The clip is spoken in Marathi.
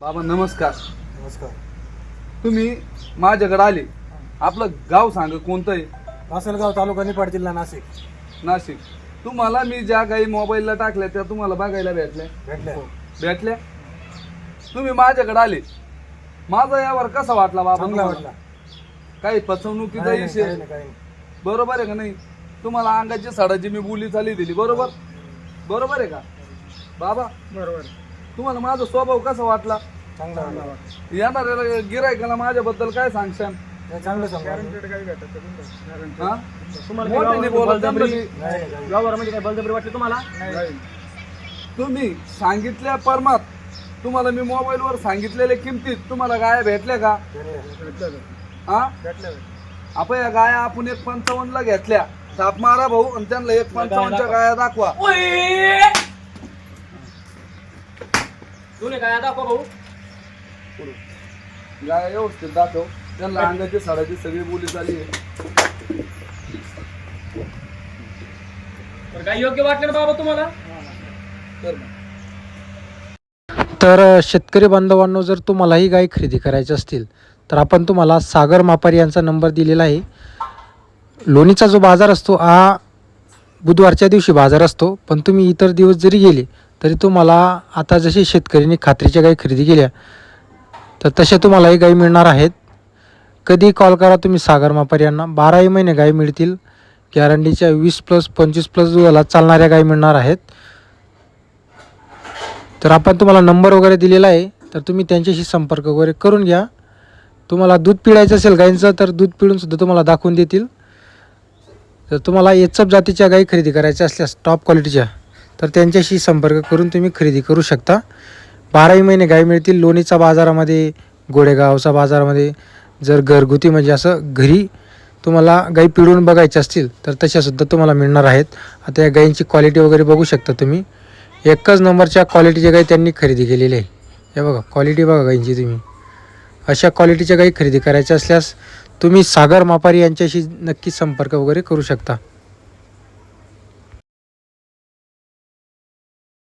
बाबा नमस्कार. नमस्कार. तुम्ही माझ्याकडे आले. आपलं गाव सांग कोणतं आहे? लासलगाव तालुका निपाड जिल्हा नाशिक. नाशिक. तुम्हाला मी ज्या काही मोबाईलला टाकल्या त्या तुम्हाला बघायला भेटल्या. भेटले भेटल्या? तुम्ही माझ्याकडे आले. माझा यावर कसा वाटला बाबा चांगला तुम्हाला? वाटला. काही फसवणुकीचा नाही, विषय? काही नाही, काही नाही. बरोबर आहे का नाही? तुम्हाला अंगाची सडाची मी बोली चाली दिली बरोबर? बरोबर आहे का? बाबा बरोबर तुम्हाला माझा स्वभाव कसा वाटला? चांगला वाटला. येणाऱ्या गिरायकाला माझ्याबद्दल काय सांगशान? नाही, चांगलं समजा हा? तुम्हाला मोठ्याने काही बोला बळजबरी- त्यांना नाही, नाही, काही व्यवहारामध्ये काय बळजबरी वाटली तुम्हाला तुम्ही सांगितल्या परमात तुम्हाला मी मोबाईलवर सांगितलेल्या किमतीत तुम्हाला गाया भेटल्या का? भेटले. हा? आपण या गाया आपण एक पंचावन्न ला घेतल्या. ताप मारा भाऊ आणि त्यांना एक पंचावन्नच्या गाया दाखवा. दोन्ही काय दाखवा भाऊ? गाया व्यवस्थित दाखव. त्यांना अंगाची साडाची सगळी बोली झाली तर काय योग्य वाटलं ना बाबा तुम्हाला? तर शेतकरी बांधवांनो जर तुम्हालाही गाय खरेदी करायची असतील तर आपण तुम्हाला सागर मापारी यांचा नंबर दिलेला आहे. लोणीचा जो बाजार असतो हा बुधवारच्या दिवशी बाजार असतो पण तुम्ही इतर दिवस जरी गेले तरी तुम्हाला आता जशी शेतकऱ्यांनी खात्रीच्या गाई खरेदी केल्या तर तशा तुम्हालाही गाई मिळणार आहेत. कधी कॉल करा तुम्ही सागर मापार यांना. बाराही महिने गाई मिळतील. गॅरंटीच्या वीस प्लस पंचवीस प्लस दुधाला चालणाऱ्या गाई मिळणार आहेत. तर आपण तुम्हाला नंबर वगैरे दिलेला आहे तर तुम्ही त्यांच्याशी संपर्क वगैरे करून घ्या. तुम्हाला दूध पिळायचं असेल गाईंचं तर दूध पिळूनसुद्धा तुम्हाला दाखवून देतील. तर तुम्हाला एचप जातीच्या गाई खरेदी करायच्या असल्यास टॉप क्वालिटीच्या तर त्यांच्याशी संपर्क करून तुम्ही खरेदी करू शकता. बाराही महिने गाई मिळतील. लोणीचा बाजारामध्ये गोडेगावचा बाजारामध्ये जर घरगुती म्हणजे असं घरी तुम्हाला गाई पिळून बघायच्या असतील तर तशासुद्धा तुम्हाला मिळणार आहेत. आता या गाईंची क्वालिटी वगैरे बघू शकता तुम्ही. एकच नंबरच्या क्वालिटीच्या गाई त्यांनी खरेदी केलेली आहे. हे बघा क्वालिटी बघा गाईंची तुम्ही. अशा क्वालिटीच्या गाई खरेदी करायच्या असल्यास तुम्ही सागर मापारी यांच्याशी नक्की संपर्क वगैरे करू शकता.